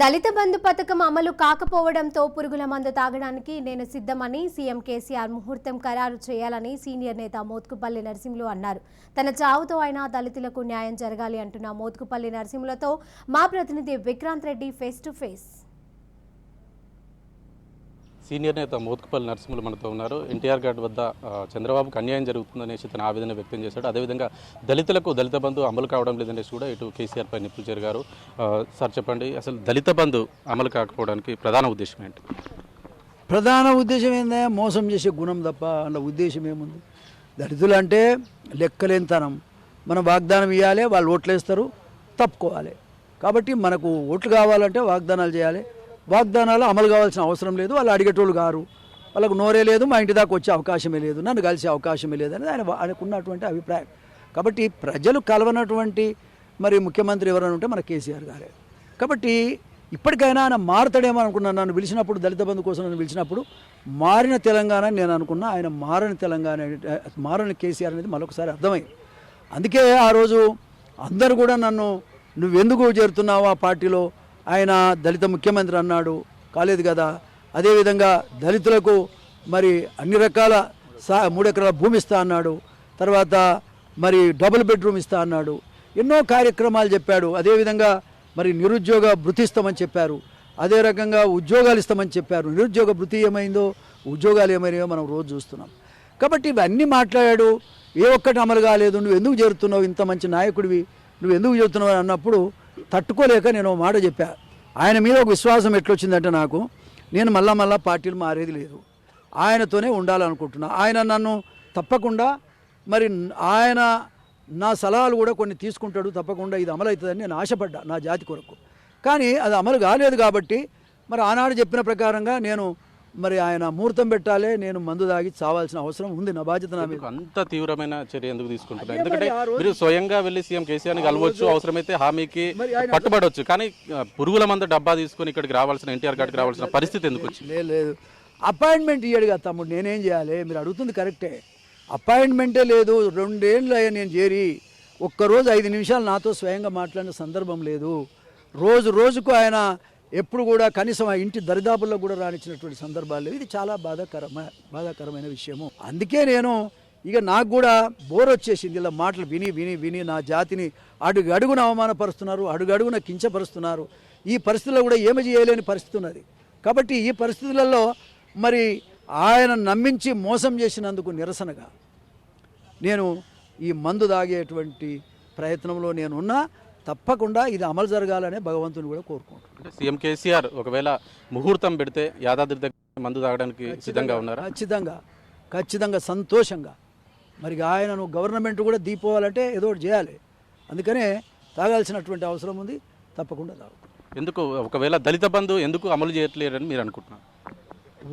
దళిత బంధు పథకం అమలు కాకపోవడంతో పురుగుల మందు తాగడానికి నేను సిద్ధమని సీఎం కేసీఆర్ ముహూర్తం ఖరారు చేయాలని సీనియర్ నేత మోత్కుపల్లి నరసింహులు అన్నారు. తన చావుతో అయినా దళితులకు న్యాయం జరగాలి అంటున్న మోత్కుపల్లి నరసింహులతో మా ప్రతినిధి Vikrant Reddy face to face. Senior నేత మోత్కుపల్లి నరసింహులు మనతో ఉన్నారు. ఎన్టీఆర్ గార్డ్ వద్ద చంద్రబాబుకు అన్యాయం జరుగుతుందనేసి తన ఆవేదన వ్యక్తం చేశాడు. అదేవిధంగా దళితులకు దళిత బంధు అమలు కావడం లేదనేసి కూడా ఇటు కేసీఆర్ పై నిప్పులు జరిగారు. సార్ చెప్పండి అసలు దళిత బంధు అమలు కాకపోవడానికి ప్రధాన ఉద్దేశం ఏంటి? ప్రధాన ఉద్దేశం ఏందా మోసం చేసే గుణం తప్ప అన్న ఉద్దేశం ఏముంది? దళితులు అంటే లెక్కలేనితనం. మనం వాగ్దానం ఇవ్వాలి వాళ్ళు ఓట్లు వేస్తారు తప్పుకోవాలి. కాబట్టి మనకు ఓట్లు కావాలంటే వాగ్దానాలు చేయాలి. వాగ్దానాలు అమలు కావాల్సిన అవసరం లేదు. వాళ్ళు అడిగేటోళ్ళు గారు. వాళ్ళకు నోరే లేదు మా ఇంటి దాకా వచ్చే అవకాశమే లేదు నన్ను కలిసే అవకాశమే లేదు అనేది ఆయన ఆయనకున్నటువంటి అభిప్రాయం. కాబట్టి ప్రజలు కలవనటువంటి మరి ముఖ్యమంత్రి ఎవరైనా ఉంటే మన కేసీఆర్ గారే. కాబట్టి ఇప్పటికైనా ఆయన మారతాడేమో అనుకున్నాను. నన్ను పిలిచినప్పుడు దళిత బంధు కోసం నన్ను పిలిచినప్పుడు మారిన తెలంగాణ అని నేను అనుకున్నా. ఆయన మారని తెలంగాణ మారని కేసీఆర్ అనేది మరొకసారి అర్థమైంది. అందుకే ఆ రోజు అందరూ కూడా నన్ను నువ్వెందుకు చేరుతున్నావు ఆ పార్టీలో? ఆయన దళిత ముఖ్యమంత్రి అన్నాడు. కాలేదు కదా. అదేవిధంగా దళితులకు మరి అన్ని రకాల సా మూడు ఎకరాల భూమి ఇస్తా అన్నాడు. తర్వాత మరి డబుల్ బెడ్రూమ్ ఇస్తా అన్నాడు. ఎన్నో కార్యక్రమాలు చెప్పాడు. అదేవిధంగా మరి నిరుద్యోగ భృతి ఇస్తామని చెప్పారు. అదే రకంగా ఉద్యోగాలు ఇస్తామని చెప్పారు. నిరుద్యోగ భృతి ఏమైందో ఉద్యోగాలు ఏమైనాయో మనం రోజు చూస్తున్నాం. కాబట్టి ఇవన్నీ మాట్లాడాడు. ఏ ఒక్కటి అమలు కాలేదు. నువ్వు ఎందుకు చేరుతున్నావు? ఇంత మంచి నాయకుడివి. నువ్వు ఎందుకు చేరుతున్నావు? అన్నప్పుడు తట్టుకోలేక నేను మాట చెప్పా. ఆయన మీద ఒక విశ్వాసం ఎట్లొచ్చిందంటే నాకు నేను మళ్ళా మళ్ళా పార్టీలు మారేది లేదు. ఆయనతోనే ఉండాలనుకుంటున్నా. ఆయన నన్ను తప్పకుండా మరి ఆయన నా సలహాలు కూడా కొన్ని తీసుకుంటాడు తప్పకుండా ఇది అమలు అవుతుందని నేను ఆశపడ్డా నా జాతి కొరకు. కానీ అది అమలు కాలేదు కాబట్టి మరి ఆనాడు చెప్పిన ప్రకారంగా నేను మరి ఆయన ముహూర్తం పెట్టాలి నేను మందు తాగి చావాల్సిన అవసరం ఉంది నా బాధ్యత నా మీద. అంత తీవ్రమైన చర్య ఎందుకు తీసుకుంటున్నారు? ఎందుకంటే మరి స్వయంగా వెళ్ళి సీఎం కేసీఆర్ని కలవచ్చు అవసరమైతే హామీకి పట్టుబడవచ్చు. కానీ పురుగుల మందు డబ్బా తీసుకొని ఇక్కడికి రావాల్సిన ఎన్టీఆర్ గారికి రావాల్సిన పరిస్థితి ఎందుకు వచ్చింది? లేదు లేదు. అపాయింట్మెంట్ ఇయ్యాడు కదా తమ్ముడు నేనేం చేయాలి? మీరు అడుగుతుంది కరెక్టే అపాయింట్మెంటే లేదు రెండేళ్ళు అయ్యా నేను చేరి. ఒక్కరోజు ఐదు నిమిషాలు నాతో స్వయంగా మాట్లాడిన సందర్భం లేదు. రోజు రోజుకు ఆయన ఎప్పుడు కూడా కనీసం ఆ ఇంటి దరిదాపుల్లో కూడా రానిచ్చినటువంటి సందర్భాలు ఇది చాలా బాధాకరమ బాధాకరమైన విషయము. అందుకే నేను ఇక నాకు కూడా బోర్ వచ్చేసింది. ఇలా మాటలు విని విని విని నా జాతిని అడుగు అడుగున అవమానపరుస్తున్నారు అడుగు అడుగున కించపరుస్తున్నారు. ఈ పరిస్థితుల్లో కూడా ఏమి చేయలేని పరిస్థితి ఉన్నది. కాబట్టి ఈ పరిస్థితులలో మరి ఆయన నమ్మించి మోసం చేసినందుకు నిరసనగా నేను ఈ మందు తాగేటువంటి ప్రయత్నంలో నేనున్నా. తప్పకుండా ఇది అమలు జరగాలనే భగవంతుని కూడా కోరుకుంటున్నాను అంటే సీఎం కేసీఆర్ ఒకవేళ ముహూర్తం పెడితే యాదాద్రి దగ్గర మందు తాగడానికి సిద్ధంగా ఉన్నారా? ఖచ్చితంగా ఖచ్చితంగా సంతోషంగా. మరి ఆయనను గవర్నమెంట్ కూడా దీపోవాలంటే ఏదో ఒకటి చేయాలి. అందుకనే తాగాల్సినటువంటి అవసరం ఉంది తప్పకుండా తాగుతాం. ఎందుకు ఒకవేళ దళిత బంధు ఎందుకు అమలు చేయట్లేరని మీరు అనుకుంటున్నారు?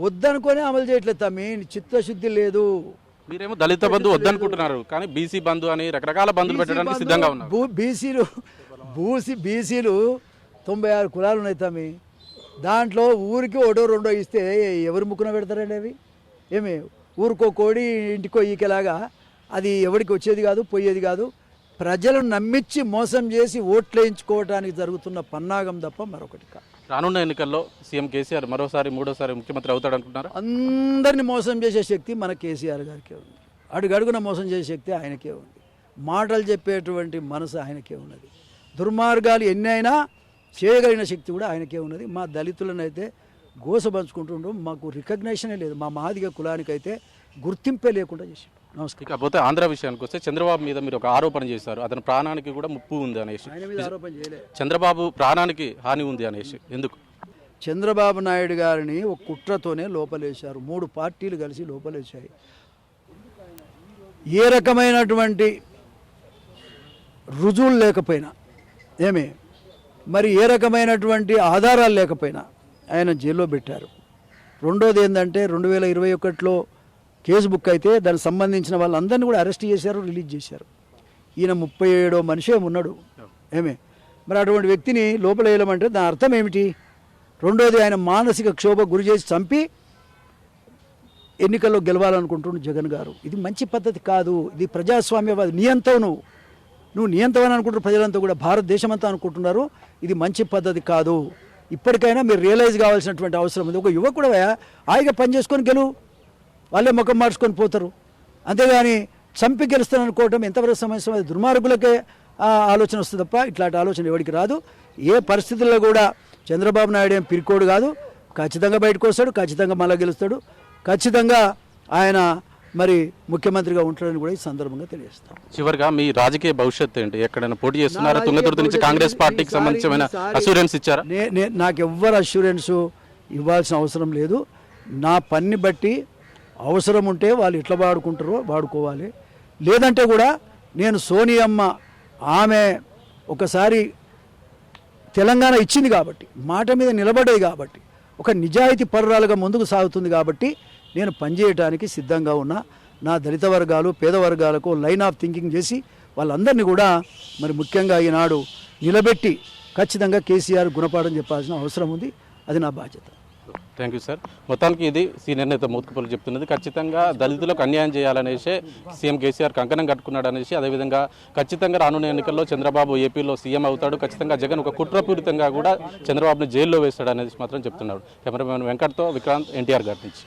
వద్దనుకొని అమలు చేయట్లేదు తమ్మి చిత్తశుద్ధి లేదు. మీరేమో దళిత బంధు వద్దనుకుంటున్నారు కానీ బీసీ బంధు అని రకరకాల బంధులు పెట్టడానికి సిద్ధంగా ఉన్నారు. బీసీలు బూసి బీసీలు తొంభై ఆరు కులాలు ఉన్నాయి తమ్మి. దాంట్లో ఊరికి ఒకటో రెండో ఇస్తే ఎవరు ముక్కున పెడతారండి అవి? ఏమి? ఊరికో కోడి ఇంటికో ఈకెలాగా అది ఎవరికి వచ్చేది కాదు పోయేది కాదు. ప్రజలను నమ్మించి మోసం చేసి ఓట్లు వేయించుకోవడానికి జరుగుతున్న పన్నాగం తప్ప మరొకటి కాదు. రానున్న ఎన్నికల్లో సీఎం కేసీఆర్ మరోసారి మూడోసారి ముఖ్యమంత్రి అవుతాడు అనుకుంటున్నారు? అందరిని మోసం చేసే శక్తి మన కేసీఆర్ గారికే ఉంది. అడుగడుగున మోసం చేసే శక్తి ఆయనకే ఉంది. మాటలు చెప్పేటువంటి మనసు ఆయనకే ఉన్నది. దుర్మార్గాలు ఎన్ని అయినా చేయగలిగిన శక్తి కూడా ఆయనకే ఉన్నది. మా దళితులను అయితే గోసపంచుకుంటుండడం మాకు రికగ్నేషనే లేదు. మా మాదిగ కులానికైతే గుర్తింపే లేకుండా చేసాం నమస్కారం. ఇకపోతే ఆంధ్ర విషయానికి వస్తే చంద్రబాబు మీద మీరు ఒక ఆరోపణ చేశారు. అతని ప్రాణానికి కూడా ముప్పు ఉంది అనేసి. చంద్రబాబు ప్రాణానికి హాని ఉంది అనేసి. ఎందుకు? చంద్రబాబు నాయుడు గారిని ఒక కుట్రతోనే లోపలేశారు. మూడు పార్టీలు కలిసి లోపలేశాయి. ఏ రకమైనటువంటి రుజువులు లేకపోయినా ఏమి? మరి ఏ రకమైనటువంటి ఆధారాలు లేకపోయినా ఆయన జైల్లో పెట్టారు. రెండోది ఏంటంటే రెండు వేల ఇరవై ఒకటిలో కేసు బుక్ అయితే దానికి సంబంధించిన వాళ్ళందరినీ కూడా అరెస్ట్ చేశారు రిలీజ్ చేశారు. ఈయన ముప్పై ఏడో మనిషే ఉన్నాడు. ఏమే? మరి అటువంటి వ్యక్తిని లోపల వేయలేమంటే దాని అర్థం ఏమిటి? రెండోది ఆయన మానసిక క్షోభ గురి చేసి చంపి ఎన్నికల్లో గెలవాలనుకుంటున్నాడు జగన్ గారు. ఇది మంచి పద్ధతి కాదు. ఇది ప్రజాస్వామ్యవాది నియంతవు నువ్వు నువ్వు నియంతవని అనుకుంటున్న ప్రజలంతా కూడా. భారతదేశం అంతా అనుకుంటున్నారు. ఇది మంచి పద్ధతి కాదు. ఇప్పటికైనా మీరు రియలైజ్ కావాల్సినటువంటి అవసరం ఉంది. ఒక యువకుడు హాయిగా పని చేసుకొని గెలువు వాళ్ళే ముఖం మార్చుకొని పోతారు. అంతేగాని చంపి గెలుస్తాను అనుకోవటం ఎంతవరకు సమస్య అది దుర్మార్గులకే ఆలోచన వస్తుంది తప్ప ఇట్లాంటి ఆలోచన ఎవరికి రాదు. ఏ పరిస్థితుల్లో కూడా చంద్రబాబు నాయుడు ఏం పిరికోడు కాదు. ఖచ్చితంగా బయటకు వస్తాడు ఖచ్చితంగా మళ్ళీ గెలుస్తాడు. ఖచ్చితంగా ఆయన మరి ముఖ్యమంత్రిగా ఉంటాడని కూడా ఈ సందర్భంగా తెలియజేస్తాం. చివరిగా మీ రాజకీయ భవిష్యత్తు ఏంటి? ఎక్కడైనా పోటీ చేస్తున్నారా? తుంగతుర్తి నుంచి కాంగ్రెస్ పార్టీకి సంబంధించిన అసూరెన్స్ ఇచ్చారా? నాకు ఎవ్వరు అష్యూరెన్స్ ఇవ్వాల్సిన అవసరం లేదు. నా పని బట్టి అవసరం ఉంటే వాళ్ళు ఎట్లా వాడుకుంటారో వాడుకోవాలి. లేదంటే కూడా నేను సోనియమ్మ ఆమె ఒకసారి తెలంగాణ ఇచ్చింది కాబట్టి మాట మీద నిలబడేది కాబట్టి ఒక నిజాయితీ పరురాలుగా ముందుకు సాగుతుంది కాబట్టి నేను పనిచేయడానికి సిద్ధంగా ఉన్నా. నా దళిత వర్గాలు పేద వర్గాలకు లైన్ ఆఫ్ థింకింగ్ చేసి వాళ్ళందరినీ కూడా మరి ముఖ్యంగా ఈనాడు నిలబెట్టి ఖచ్చితంగా కేసీఆర్ గుణపాఠం చెప్పాల్సిన అవసరం ఉంది. అది నా బాధ్యత. థ్యాంక్ యూ సార్ మొత్తానికి ఇది సీనియర్ నేత మోత్కుపల్లి చెప్తున్నది. ఖచ్చితంగా దళితులకు అన్యాయం చేయాలనేసి సీఎం కేసీఆర్ కంకణం కట్టుకున్నాడు అనేసి అదేవిధంగా ఖచ్చితంగా రానున్న ఎన్నికల్లో చంద్రబాబు ఏపీలో సీఎం అవుతాడు. ఖచ్చితంగా జగన్ ఒక కుట్రపూరితంగా కూడా చంద్రబాబుని జైల్లో వేస్తాడు అనేసి మాత్రం చెప్తున్నాడు కెమెరామెన్ వెంకట్తో విక్రాంత్ ఎన్టీఆర్ గారి నుంచి.